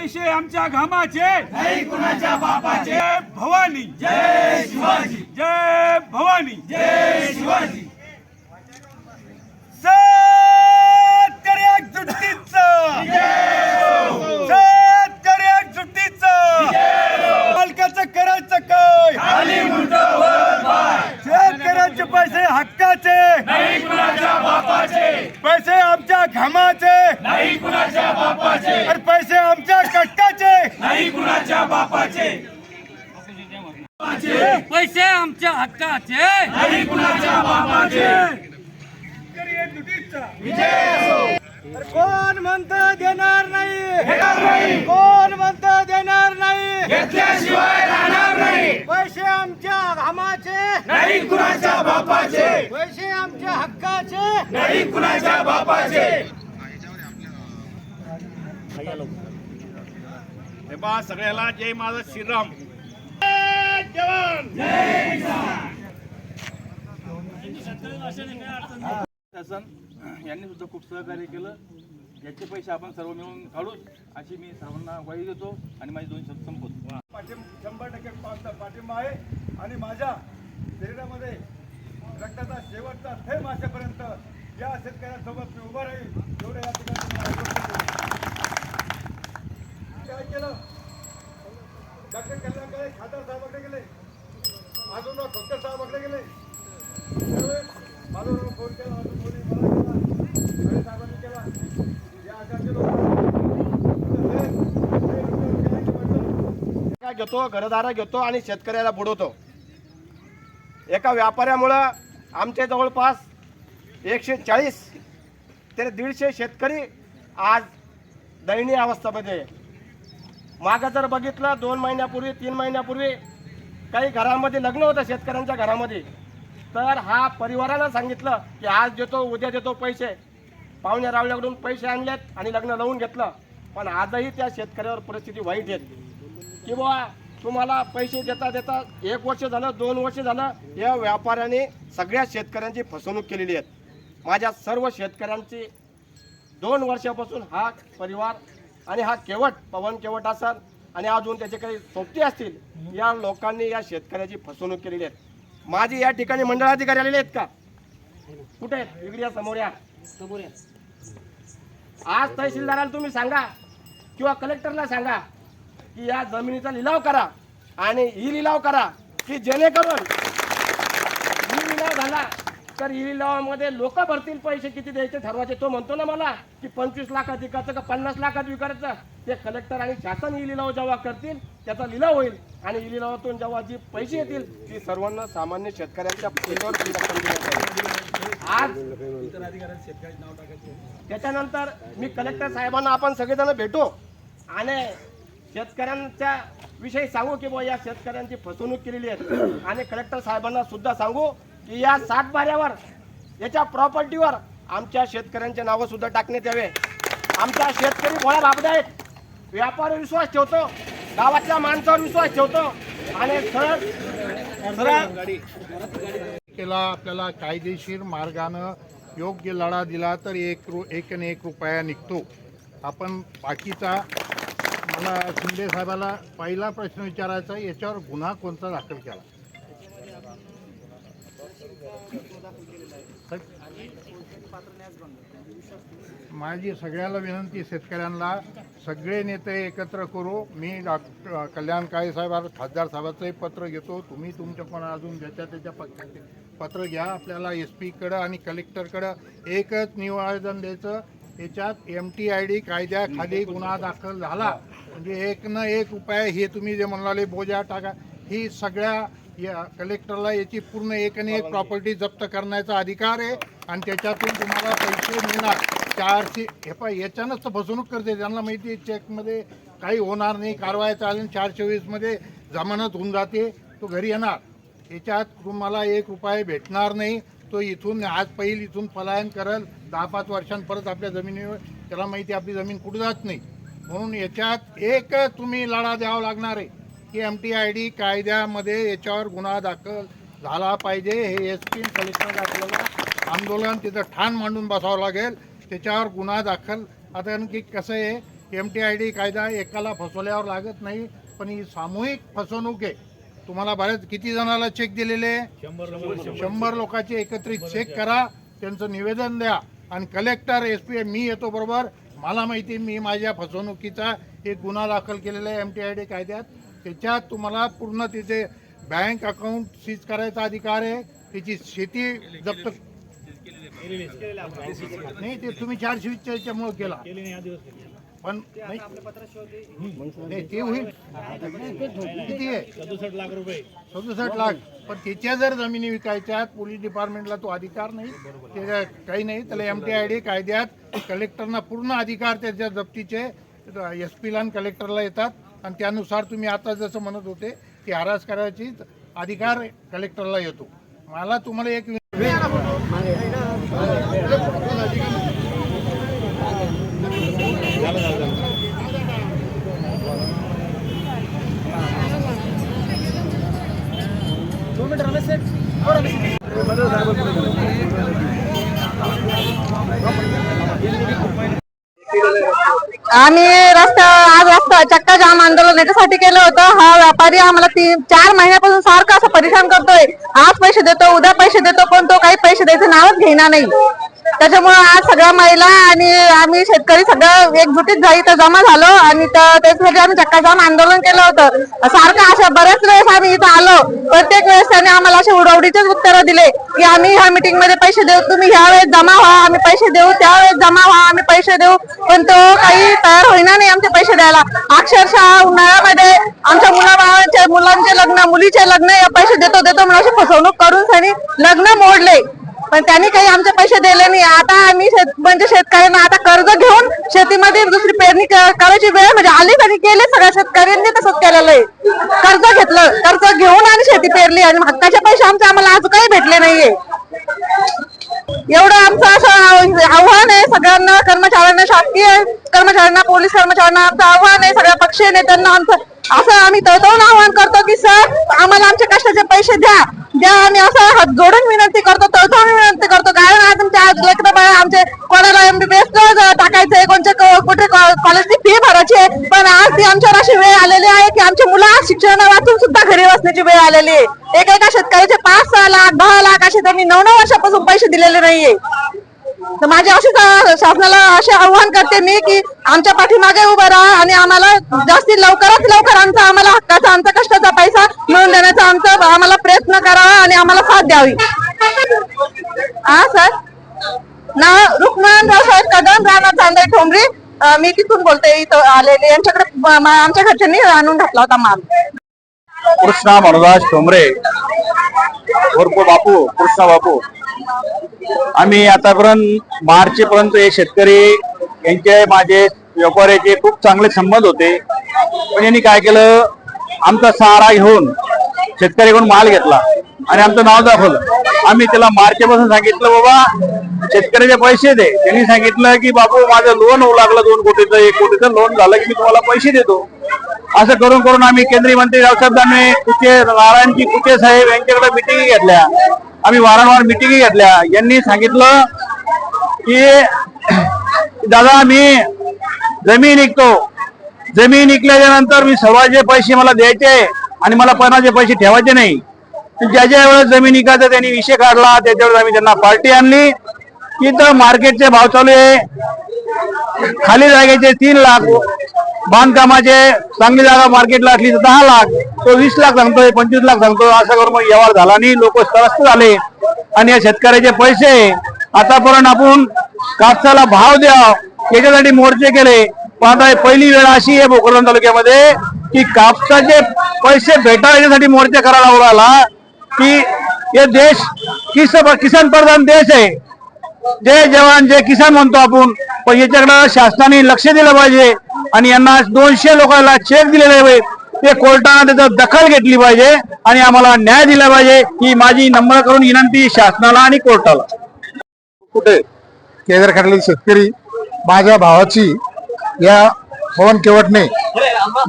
पैसे आमच्या घामाचे. नाही कुणाच्या बापाचे. जय भवानी. जय शिवाजी. जय भवानी. जय शिवाजी. एकजुटीचं मालकाचं करायचं काय शेतकऱ्यांचे पैसे हक्काचे नाही कुणाच्या बापाचे पैसे आमच्या घामाचे नाही कुणाच्या बापाचे आणि पैसे आमच्या कष्टाचे नाही कुणाच्या बापाचे पैसे आमच्या हक्काचे. नाही कुणाच्या बापाचे. कोण म्हणत देणार नाही. कोण म्हणत देणार नाही? घेतल्याशिवाय राहणार नाही. पैसे आमच्या घामाचे. नाही कुणाच्या बापाचे. पैसे आमच्या हक्काचे. नाही कुणाच्या बापाचे. बा सगळ्याला जय माझा श्रीराम. शासन यांनी सुद्धा खूप सहकार्य केलं. याचे पैसे आपण सर्व मिळून काढू अशी मी सर्वांना ग्वाही देतो आणि माझे दोन शब्द संपवतो. पाठिंब शंभर टक्के पाठिंबा आहे आणि माझ्या शरीरामध्ये रक्ताचा शेवटचा थेंब असेपर्यंत या शेतकऱ्यांसोबत मी उभा राहील एवढं या ठिकाणी. काय केलं? डॉक्टर कल्याणकडे खासदार साहेबाकडे गेले. अजून डॉक्टर साहेबाकडे गेले. माझा फोन केला अजून कोणी मला केला साहेबांनी केला. या आजारचे लोक. घेतो घरदारा घेतो आणि शेतकऱ्याला बुडवतो. एका व्यापाऱ्यामुळं आमच्या जवळपास एकशे चाळीस ते दीडशे शेतकरी आज दयनीय अवस्थेमध्ये आहे. मागं जर बघितलं दोन महिन्यापूर्वी तीन महिन्यापूर्वी काही घरामध्ये लग्न होतं शेतकऱ्यांच्या घरामध्ये. तर हा परिवारानं सांगितलं की आज देतो उद्या देतो पैसे. पाहुण्या रावल्याकडून पैसे आणलेत आणि लग्न लावून घेतलं. पण आजही त्या शेतकऱ्यावर परिस्थिती वाईट येत की तुम्हाला पैसे देता देता एक वर्ष झालं दोन वर्ष झालं या व्यापाऱ्याने सगळ्या शेतकऱ्यांची फसवणूक केलेली आहे माझ्या सर्व शेतकऱ्यांची दोन वर्षापासून हा परिवार आणि हा केवट पवन केवट असाल आणि अजून त्याचे काही सोबती असतील या लोकांनी या शेतकऱ्याची फसवणूक केलेली आहे माझी या ठिकाणी मंडळाधिकारी आलेले आहेत का? कुठे आहेत? इकडे या समोर या. समोर या. आज तहसीलदाराला तुम्ही सांगा किंवा कलेक्टरला सांगा की या जमिनीचा लिलाव करा आणि ही लिलाव करा की जेणेकरून ही लिलाव झाला. तर इलिलावामध्ये लिलावामध्ये लोक भरतील पैसे किती द्यायचे ठरवायचे तो म्हणतो ना मला की पंचवीस लाखात विकायचं का पन्नास लाखात विकायचं? ते कलेक्टर आणि शासन ई लिलाव जेव्हा करतील त्याचा लिलाव होईल. आणि ई लिलावातून जेव्हा जी पैसे येतील ती सर्वांना सामान्य शेतकऱ्यांच्या आज त्याच्यानंतर मी कलेक्टर साहेबांना आपण सगळेजण भेटू. आणि शेतकऱ्यांच्या विषयी सांगू की बुवा या शेतकऱ्यांची फसवणूक केलेली आहे. आणि कलेक्टर साहेबांना सुद्धा सांगू. की या सातबाऱ्यावर याच्या प्रॉपर्टीवर आमच्या शेतकऱ्यांचे नावं सुद्धा टाकण्यात यावे. आमचा शेतकरी भोळा लाभदायक आहेत व्यापार विश्वास ठेवतो गावातल्या माणसावर विश्वास ठेवतो आणि सरळ सरळ केला आपल्याला कायदेशीर मार्गानं योग्य लढा दिला तर एक रु एक आणि एक रुपया निघतो. आपण बाकीचा मला शिंदे साहेबाला पहिला प्रश्न विचारायचा याच्यावर गुन्हा कोणता दाखल केला? माझी सगळ्याला विनंती शेतकऱ्यांना सगळे नेते एकत्र करू. मी डॉक्टर कल्याण काळे साहेब खासदार साहेबाचंही पत्र घेतो. तुम्ही तुमच्या पण अजून ज्याच्या त्याच्या पक्षाचे पत्र घ्या. आपल्याला एस पीकडं आणि कलेक्टरकडं एकच निवेदन द्यायचं. याच्यात एम टी आय डी कायद्याखाली गुन्हा दाखल झाला. म्हणजे एक न एक उपाय हे तुम्ही जे म्हणाले बोजा टाका. ही सगळ्या या कलेक्टरला याची पूर्ण एक आणि एक प्रॉपर्टी जप्त करण्याचा अधिकार आहे आणि त्याच्यातून तुम्हाला पैसे मिळणार. चारशे हे पाय याच्यानंच तर फसवणूक करते. त्यांना माहिती आहे चेकमध्ये काही होणार नाही कारवाया चालेल चारशे वीसमध्ये जमानत होऊन जाते तो घरी येणार. याच्यात तुम्हाला एक रुपये भेटणार नाही. तो इथून आज पहिल इथून पलायन करल दहा पाच वर्षांत परत आपल्या जमिनीवर त्याला माहिती आहे आपली जमीन कुठं जात नाही. म्हणून याच्यात एक तुम्ही लढा द्यावा लागणार आहे. की एम टी आय डी कायद्यामध्ये याच्यावर गुन्हा दाखल झाला पाहिजे. हे एस पी कलेक्टर आपल्याला आंदोलन तिथं ठाण मांडून बसावं लागेल. त्याच्यावर गुन्हा दाखल. आता आणखी कसं आहे एम टी आय डी कायदा एकाला फसवल्यावर लागत नाही पण ही सामूहिक फसवणूक आहे. तुम्हाला बऱ्याच किती जणाला चेक दिलेले शंभर लोकांचे एकत्रित चेक करा त्यांचं निवेदन द्या. आणि कलेक्टर एस पी मी येतो बरोबर. मला माहिती मी माझ्या फसवणुकीचा एक गुन्हा दाखल केलेला आहे एम टी आय डी कायद्यात. त्याच्यात तुम्हाला पूर्ण तिथे बँक अकाउंट सीज करायचा अधिकार आहे. त्याची शेती जप्त नाही ते तुम्ही चारशे वीसच्या याच्यामुळे केला. पण नाही ते होईल. किती आहे? सदुसष्ट लाख. रुपये सदुसष्ट लाख पण त्याच्या जर जमिनी विकायच्या पोलीस डिपार्टमेंटला तो अधिकार नाही. त्याच्या काही नाही. त्याला एम टी आय डी कायद्यात कलेक्टरना पूर्ण अधिकार त्याच्या जप्तीचे एस पीला आणि कलेक्टरला येतात. आणि त्यानुसार तुम्ही आता जसं म्हणत होते की हरास करायची अधिकार कलेक्टरला येतो. मला तुम्हाला एक आम्ही रस्ता आज रस्ता काम आंदोलन याच्यासाठी केलं होतं. हा व्यापारी आम्हाला तीन चार महिन्यापासून सारखं असं परेशान करतोय. आज पैसे देतो उद्या पैसे देतो पण तो काही पैसे द्यायचं नावच घेणार नाही. त्याच्यामुळे आज सगळ्या महिला आणि आम्ही शेतकरी सगळं एकजुटीत झाली तर जमा झालो आणि त्याच्यासाठी आम्ही चक्का जाम आंदोलन केलं होतं. सारखं अशा बऱ्याच वेळेस आम्ही इथं आलो. प्रत्येक वेळेस त्याने आम्हाला असे उडवडीचेच उत्तर दिले की आम्ही ह्या मीटिंगमध्ये पैसे देऊ तुम्ही ह्या वेळेस जमा व्हा. पैसे देऊ त्यावेळेस जमा व्हा आम्ही पैसे देऊ. पण तो काही तयार होईना नाही आमचे पैसे द्यायला. अक्षरशः उन्हाळ्यामध्ये आमच्या मुलाबाळांचे मुलांचे लग्न मुलीचे लग्न या पैसे देतो देतो म्हणून अशी फसवणूक करून त्यांनी लग्न मोडले. पण त्यांनी काही आमचे पैसे दिले नाही. आता आम्ही शेत- म्हणजे शेतकऱ्यांना आता कर्ज घेऊन शेतीमध्ये दुसरी पेरणी करायची वेळ म्हणजे आली तरी केली सगळ्या शेतकऱ्यांनी तसंच केलेलं आहे. कर्ज घेतलं कर्ज घेऊन आणि शेती पेरली आणि हक्काचे पैसे आमचे आम्हाला आज काही भेटले नाहीये. एवढं आमचं असं आव्हान आहे सगळ्यांना कर्मचाऱ्यांना शासकीय कर्मचाऱ्यांना पोलीस कर्मचाऱ्यांना आमचं आव्हान आहे सगळ्या पक्षीय नेत्यांना आमचं असं आम्ही तळतळून आव्हान करतो की सर आम्हाला आमच्या कष्टाचे पैसे द्या द्या आम्ही असं हात जोडून विनंती करतो तळतळून विनंती करतो कारण आज आमच्या आज लेकरं आमचे कोणाला एमबीबीएस टाकायचंय कोणत्या कुठे कॉलेजची फी भरायची आहे पण आज ती आमच्यावर अशी वेळ आलेली आहे की आमची मुलं आज वाचून सुद्धा घरी बसण्याची वेळ आलेली आहे. एका एका शेतकऱ्याचे पाच सहा लाख दहा लाख त्यांनी नऊ नऊ वर्षापासून पैसे दिलेले नाहीये. तर माझ्या अशीच शासनाला असे आव्हान करते मी की आमच्या पाठीमागे उभं राहा आणि आम्हाला जास्तीत लवकरात लवकर आमचा आम्हाला हक्काचा आमचा कष्टाचा पैसा मिळवून देण्याचा आमचा आम्हाला प्रयत्न करावा आणि आम्हाला साथ द्यावी. हा सर? ना रुक्मान साहेब कदम राणा चांदे ठोंबरी मी तिथून बोलते इथं आलेले. यांच्याकडे आमच्या घरच्यांनी आणून घातला होता माल. कृष्णा मनोदास ठोंबरे. उर्फ बापू कृष्णा बापू. आम्ही आतापर्यंत मार्च पर्यंत हे शेतकरी यांचे माझे व्यापाऱ्याचे खूप चांगले संबंध होते. पण यांनी काय केलं? आमचा सहारा घेऊन शेतकरीकडून माल घेतला. आणि आमचं नाव दाखवलं. आम्ही त्याला मार्चेपासून सांगितलं बाबा शेतकऱ्याचे पैसे दे. त्यांनी सांगितलं की बापू माझं लोन होऊ लागलं दोन कोटीचं एक कोटीचं. लोन झालं की मी तुम्हाला पैसे देतो. असं करून करून आम्ही केंद्रीय मंत्री रावसाहेब दानवे कुचे नारायणजी कुचे साहेब यांच्याकडे मिटिंगी घेतल्या. आम्ही वारंवार मिटिंगी घेतल्या. यांनी सांगितलं की दादा मी जमीन विकतो. जमीन विकल्याच्या नंतर मी सव्वाचे पैसे मला द्यायचे आणि मला पन्नाचे पैसे ठेवायचे नाही. ज्या ज्या वेळेस जमीन विकायचा त्यांनी विषय काढला त्याच्या वेळेस आम्ही त्यांना पार्टी आणली. इथं मार्केटचे भाव चालू आहे. खाली जागेचे तीन लाख बांधकामाचे चांगली जागा मार्केटला असली तर दहा लाख तो वीस लाख सांगतोय पंचवीस लाख सांगतो असं करून मग व्यवहार झाला नाही लोक त्रस्त झाले. आणि या शेतकऱ्याचे पैसे आतापर्यंत आपण कापसाला भाव द्या याच्यासाठी मोर्चे केले. पण आता पहिली वेळ अशी आहे भोकरदन तालुक्यामध्ये की कापसाचे पैसे भेटावे याच्यासाठी मोर्चे करायला उराला की हे देश किस किसान प्रधान देश आहे जय जवान जय किसान म्हणतो आपण. पण याच्याकडे शासनाने लक्ष दिलं पाहिजे आणि यांना दोनशे लोकांना चेक दिलेले आहे. ते कोर्टाने त्याचं दखल घेतली पाहिजे आणि आम्हाला न्याय दिला पाहिजे. ही माझी नम्र करून विनंती शासनाला आणि कोर्टाला. कुठे? केंद्रखात्यातील शेतकरी माझ्या भावाची या पवन केवटने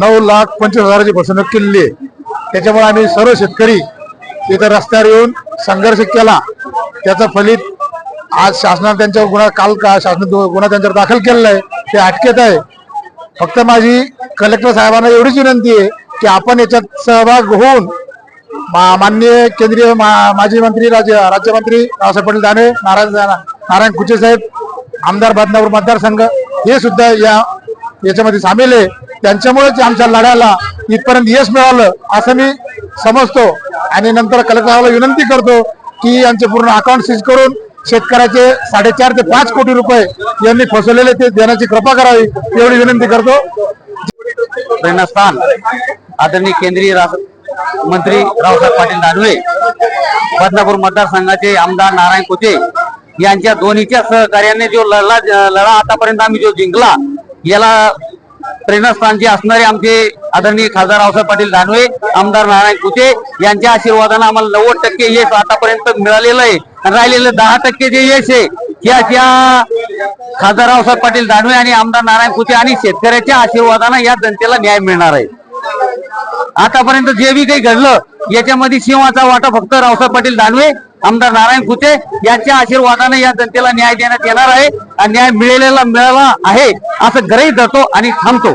नऊ लाख पंचवीस हजाराची फसवणूक केलेली आहे. त्याच्यामुळे आम्ही सर्व शेतकरी इथं रस्त्यावर येऊन संघर्ष केला. त्याचं फलित आज शासनाने त्यांच्यावर गुन्हा काल का शासन गुन्हा त्यांच्यावर दाखल केलेला आहे ते अटकेत आहे. फक्त माझी कलेक्टर साहेबांना एवढीच विनंती आहे की आपण याच्यात सहभाग होऊन मा- माननीय केंद्रीय मा- माजी मंत्री राज्य राज्यमंत्री रावसाहेब पाटील दाने नारायण नारायण कुचे साहेब आमदार बदनापूर मतदारसंघ हे सुद्धा या याच्यामध्ये सामील आहे. त्यांच्यामुळेच आमच्या लढ्याला इथपर्यंत यश मिळालं असं मी समजतो. आणि नंतर कलेक्टरला विनंती करतो की यांचे पूर्ण अकाउंट सीज करून शेतकऱ्याचे साडेचार ते पाच कोटी रुपये यांनी फसवलेले ते देण्याची कृपा करावी एवढी विनंती करतो. प्रेरणास्थान आदरणीय केंद्रीय मंत्री रावसाहेब पाटील दानवे बदनापूर मतदारसंघाचे आमदार नारायण कुते यांच्या दोन्हीच्या सहकार्याने जो लढा लढा आतापर्यंत आम्ही जो जिंकला याला प्रेरणास्थानचे असणारे आमचे आदरणीय खासदार रावसाहेब पाटील दानवे आमदार नारायण कुते यांच्या आशीर्वादानं आम्हाला नव्वद टक्के यश आतापर्यंत मिळालेलं आहे. आणि राहिलेलं दहा टक्के जे यश आहे त्या त्या खासदार रावसाहेब पाटील दानवे आणि आमदार नारायण कुते आणि शेतकऱ्याच्या आशीर्वादानं या जनतेला न्याय मिळणार आहे. आतापर्यंत जे बी काही घडलं याच्यामध्ये सिंहाचा वाटा फक्त रावसाहेब पाटील दानवे आमदार नारायण कुते यांच्या आशीर्वादाने या जनतेला न्याय देण्यात येणार आहे. आणि न्याय मिळालेला मिळाला आहे. असं गरही धरतो आणि थांबतो.